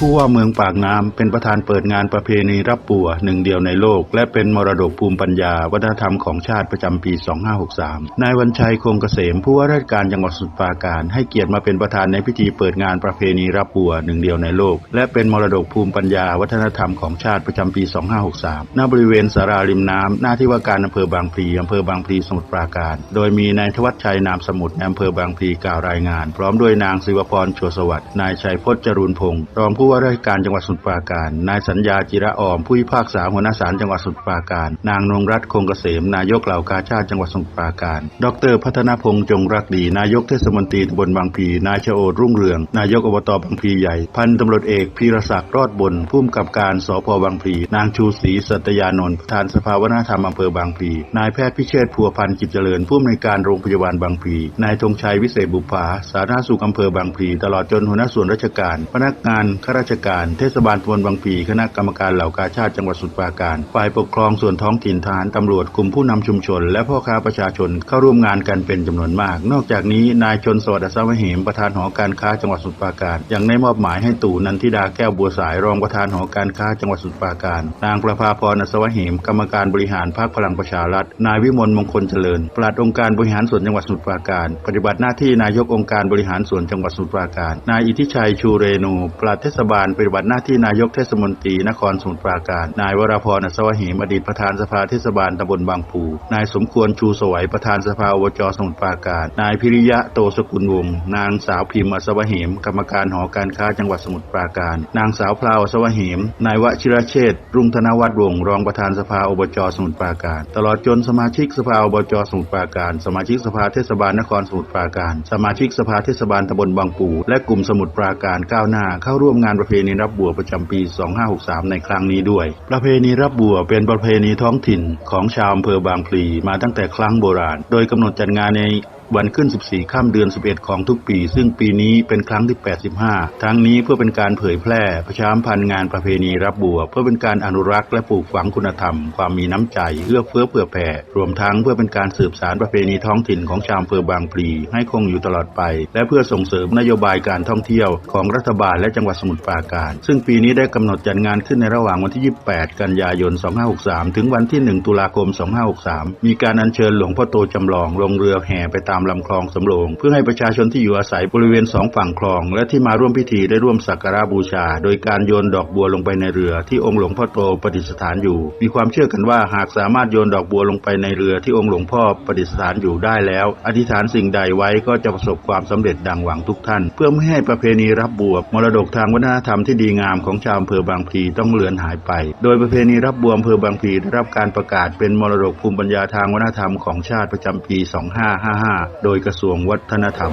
ผู้ว่าเมืองปากน้ำเป็นประธานเปิดงานประเพณีรับปัวหนึ่งเดียวในโลก และเป็นมรดกภูมิปัญญา วัฒนธรรมของชาติประจำปี 2563 นายวันชัยคงเกษมผู้ว่าราชการจังหวัดสมุทรปราการ ให้เกียรติมาเป็นประธานในพิธีเปิดงานประเพณีรับปัวหนึ่งเดียวในโลก และเป็นมรดกภูมิปัญญา วัฒนธรรมของชาติประจำปี 2563 ณ บริเวณสาราริมน้ำหน้าที่ว่าการอำเภอบางพลีอำเภอบางพลีสมุทรปราการ โดยมีนายทวัชชัยนามสมุทรอำเภอบางพลีกล่าวรายงาน พร้อมด้วยนางศิวพรชัวสวัสดิ์นายชัยพจน์จรูนพงศ์รองผูู้้ว่าราชการจังหวัดสมุทรปราการ นายสัญญาจิระออม ผู้พิพากษาหัวหน้าศาลจังหวัดสมุทรปราการ นางนงรัตน์คงเกษม นายกเหล่ากาชาติจังหวัดสมุทรปราการ ดร พัฒนพงษ์จงรักดี นายกเทศมนตรีตำบลบางพี นายชโอดรุ่งเรือง นายกอบตบางพีใหญ่ พันตำรวจเอกพีรศักดิ์รอดบนผู้กำกับการสพบางพลีนางชูศรีสัตยานนท์ประธานสภาวัฒนธรรมอำเภอบางพลีนายแพทย์พิเชษพัวพันธ์กิจเจริญผู้อำนวยการโรงพยาบาลบางพลีนายธงชัยวิเศษบุภาสาธารณสุขอำเภอบางพลีตลอดจนหัวหน้าส่วนราชการ พนักงานข้าราชการ เทศบาลตำบลบางพลีคณะกรรมการเหล่ากาชาติจังหวัดสมุทรปราการ ฝ่ายปกครองส่วนท้องถิ่นทหารตำรวจกลุ่มผู้นำชุมชน และพ่อค้าประชาชนเข้าร่วมงานกันเป็นจำนวนมาก นอกจากนี้นายชนสวัสดิ์อัศวเหมประธานหอการค้าจังหวัดสมุทรปราการยังได้มอบหมายให้ตู่นันทิดาแก้วบัวสายรองประธานหอการค้าจังหวัดสมุทรปราการ นางประภาพรอัศวเหมกรรมการบริหารพรรคพลังประชารัฐนายวิมลมงคลเจริญปลัดองค์การบริหารส่วนจังหวัดสมุทรปราการ ปฏิบัติหน้าที่นายกองค์การบริหารส่วนจังหวัดสมุทรปราการ นายอิทธิชัยชูเรนูปลัดเทศบาลปฏิบัติหน้าที่นายกเทศมนตรีนครสมุทรปราการ นายวราพรอัศวเหมอดีตประธานสภาเทศบาลตำบลบางปูนายสมควรชูสวัยประธานสภาอบจสมุทรปราการ นายพิริยะโตสกุลวงศ์นางสาวพิมพ์อัศวเหมกรรมการหอการค้าจังหวัดสมุทรปราการ นางสาวพลาวอัศวเหมนายวชิรเชษฐ์รุ่งธนวัฒน์วงศ์รองประธานสภาอบจสมุทรปราการ ตลอดจนสมาชิกสภาอบจสมุทรปราการ สมาชิกสภาเทศบาลนครสมุทรปราการ สมาชิกสภาเทศบาลตำบลบางปูและกลุ่มสมุทรปราการก้าวหน้าเข้าร่วมงานประเพณีรับบัวประจำปี 2563 ในครั้งนี้ด้วย ประเพณีรับบัวเป็นประเพณีท้องถิ่นของชาวอำเภอบางพลีมาตั้งแต่ครั้งโบราณ โดยกำหนดจัดงานในวันขึ้น 14ข้ามเดือน 11 ของทุกปี ซึ่งปีนี้เป็นครั้งที่ 85 ทั้งนี้เพื่อเป็นการเผยแพร่ประชามพันธ์งานประเพณีรับบัว เพื่อเป็นการอนุรักษ์และปลูกฝังคุณธรรม ความมีน้ำใจเอื้อเฟื้อเผื่อแผ่ รวมทั้งเพื่อเป็นการสืบสารประเพณีท้องถิ่นของชาวอำเภอบางพลีให้คงอยู่ตลอดไป และเพื่อส่งเสริมนโยบายการท่องเที่ยวของรัฐบาลและจังหวัดสมุทรปราการ ซึ่งปีนี้ได้กำหนดจัดงานขึ้นในระหว่างวันที่ 28 กันยายน 2563 ถึงวันที่ 1 ตุลาคม 2563 มีการอัญเชิญหลวงพ่อโตจำลองลงเรือแห่ไปตามลำคลองสำโรงเพื่อให้ประชาชนที่อยู่อาศัยบริเวณสองฝั่งคลอง และที่มาร่วมพิธีได้ร่วมสักการะบูชา โดยการโยนดอกบัวลงไปในเรือที่องค์หลวงพ่อโตประดิษฐานอยู่ มีความเชื่อกันว่าหากสามารถโยนดอกบัวลงไปในเรือที่องค์หลวงพ่อประดิษฐานอยู่ได้แล้ว อธิษฐานสิ่งใดไว้ก็จะประสบความสำเร็จดังหวังทุกท่าน เพื่อไม่ให้ประเพณีรับบัวมรดกทางวัฒนธรรมที่ดีงามของชาวอำเภอบางพลีต้องเลือนหายไป โดยประเพณีรับบัวอำเภอบางพลีได้รับการประกาศเป็นมรดกภูมิปัญญาทางวัฒนธรรมของชาติประจำปี 2555โดยกระทรวงวัฒนธรรม